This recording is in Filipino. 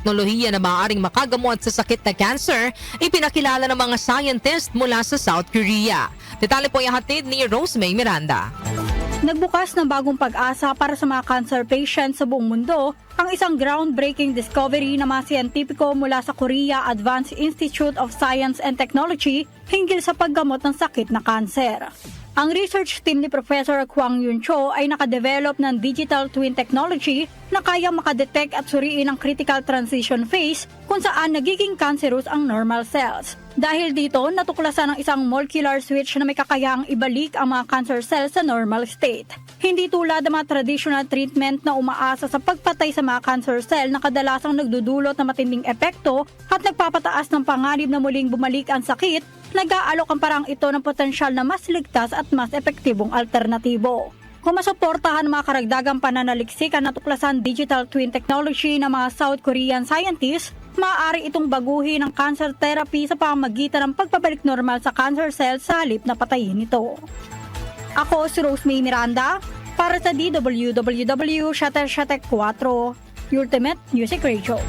teknolohiya na maaaring makagamot sa sakit na cancer, ipinakilala ng mga scientist mula sa South Korea. Detalye po ihatid ni Rosemay Miranda. Nagbukas ng bagong pag-asa para sa mga cancer patients sa buong mundo ang isang groundbreaking discovery ng mga siyentipiko mula sa Korea Advanced Institute of Science and Technology hinggil sa paggamot ng sakit na kanser. Ang research team ni Professor Kwang Yun Cho ay nakadevelop ng digital twin technology na kayang makadetect at suriin ang critical transition phase kung saan nagiging cancerous ang normal cells. Dahil dito, natuklasan ng isang molecular switch na may kakayahang ibalik ang mga cancer cells sa normal state. Hindi tulad ng mga traditional treatment na umaasa sa pagpatay sa mga cancer cell na kadalasang nagdudulot ng matinding epekto at nagpapataas ng panganib na muling bumalik ang sakit, nag-aalok ang parang ito ng potensyal na mas ligtas at mas epektibong alternatibo. Kung masuportahan mga karagdagang pananaliksik ang natuklasan digital twin technology ng mga South Korean scientists, maaari itong baguhin ang cancer therapy sa pamamagitan ng pagpabalik normal sa cancer cells sa halip na patayin ito. Ako si Rosemary Miranda para sa DWWW Shutter Shutter 4 Ultimate Music Radio.